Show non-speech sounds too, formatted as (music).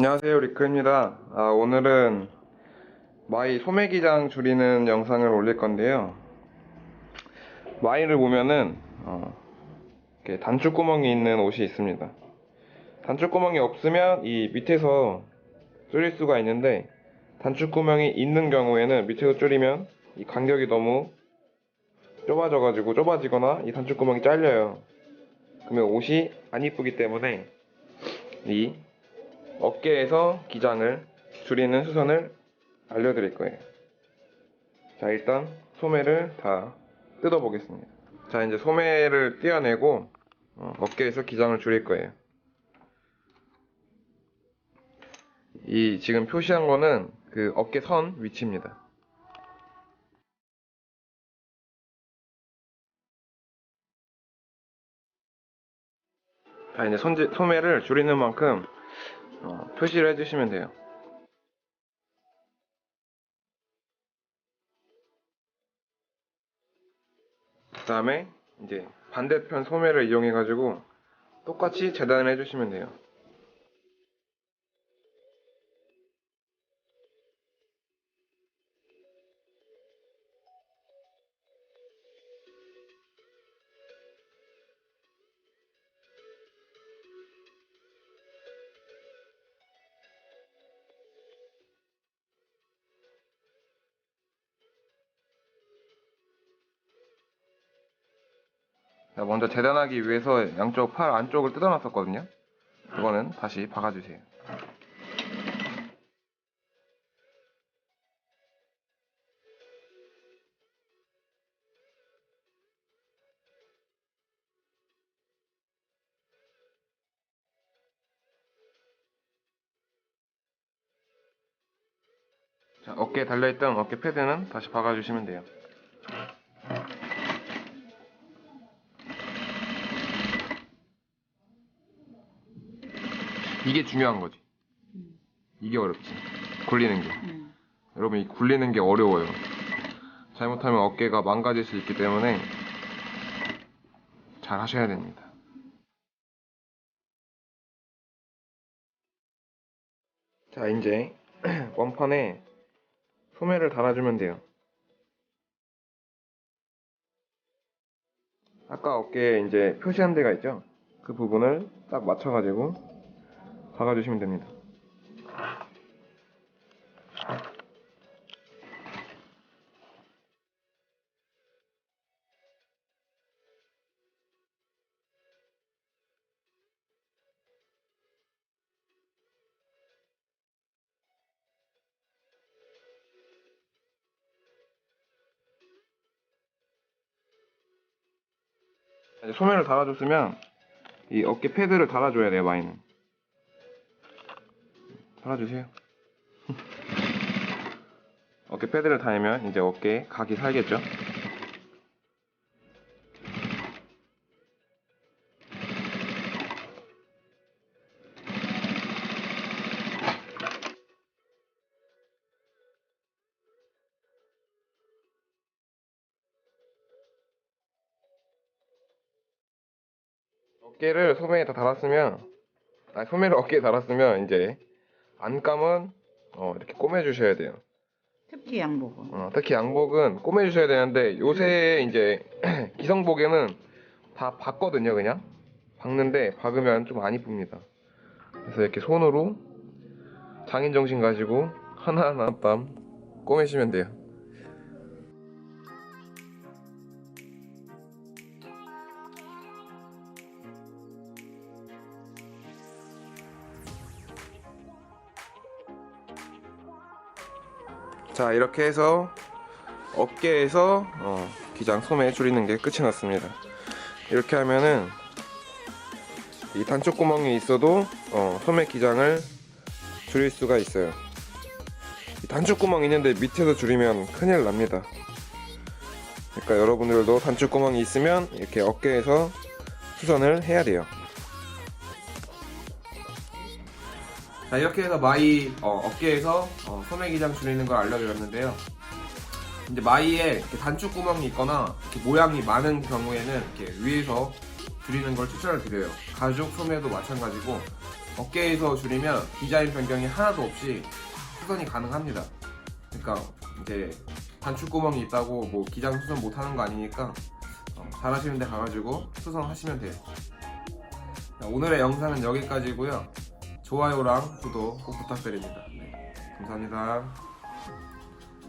안녕하세요 리크입니다. 아, 오늘은 마이 소매기장 줄이는 영상을 올릴 건데요. 마이를 보면은 어, 이렇게 단추구멍이 있는 옷이 있습니다. 단추구멍이 없으면 이 밑에서 줄일 수가 있는데 단추구멍이 있는 경우에는 밑에서 줄이면 이 간격이 너무 좁아져 가지고 좁아지거나 이 단추구멍이 잘려요. 그러면 옷이 안 이쁘기 때문에 이 어깨에서 기장을 줄이는 수선을 알려드릴 거예요. 자, 일단 소매를 다 뜯어보겠습니다. 자, 이제 소매를 떼어내고 어, 어깨에서 기장을 줄일 거예요. 이 지금 표시한 거는 그 어깨 선 위치입니다. 자, 이제 손지, 소매를 줄이는 만큼 어, 표시를 해주시면 돼요. 그 다음에 이제 반대편 소매를 이용해 가지고 똑같이 재단을 해주시면 돼요. 먼저 재단하기 위해서 양쪽 팔 안쪽을 뜯어놨었거든요. 그거는 다시 박아주세요. 자, 어깨에 달려있던 어깨 패드는 다시 박아주시면 돼요. 이게 중요한 거지. 이게 어렵지. 굴리는 게. 음. 여러분, 이 굴리는 게 어려워요. 잘못하면 어깨가 망가질 수 있기 때문에 잘 하셔야 됩니다. 자, 이제 (clears throat) 원판에 소매를 달아주면 돼요. 아까 어깨에 이제 표시한 데가 있죠? 그 부분을 딱 맞춰가지고 박아주시면 됩니다. 소매를 달아줬으면 이 어깨 패드를 달아줘야 돼요, 마이는. 달아주세요. 어깨 패드를 달면 이제 어깨에 각이 살겠죠? 어깨를 소매에 다 달았으면, 아니, 소매를 어깨에 달았으면 이제 안감은 어, 이렇게 꼬매 주셔야 돼요. 특히 양복은. 어, 특히 양복은 꼬매 주셔야 되는데 요새 이제 (clears throat) 기성복에는 다 박거든요 그냥 박는데 박으면 좀 안 이쁩니다 그래서 이렇게 손으로 장인 정신 가지고 하나하나 땀 꼬매시면 돼요 자 이렇게 해서 어깨에서 어, 기장 소매 줄이는 게 끝이 났습니다. 이렇게 하면은 이 단쪽 구멍이 있어도 어, 소매 기장을 줄일 수가 있어요. 이 단쪽 구멍 있는데 밑에서 줄이면 큰일 납니다. 그러니까 여러분들도 단쪽 구멍이 있으면 이렇게 어깨에서 수선을 해야 돼요 자 이렇게 해서 마이 어, 어깨에서 어, 소매 기장 줄이는 걸 알려드렸는데요. 이제 마이에 이렇게 단축 구멍이 있거나 이렇게 모양이 많은 경우에는 이렇게 위에서 줄이는 걸 추천을 드려요. 가죽 소매도 마찬가지고 어깨에서 줄이면 디자인 변경이 하나도 없이 수선이 가능합니다. 그러니까 이제 단축 구멍이 있다고 뭐 기장 수선 못 하는 거 아니니까 어, 잘하시는 데 가가지고 수선하시면 돼요. 자, 오늘의 영상은 여기까지고요. 좋아요랑 구독 꼭 부탁드립니다. 네, 감사합니다.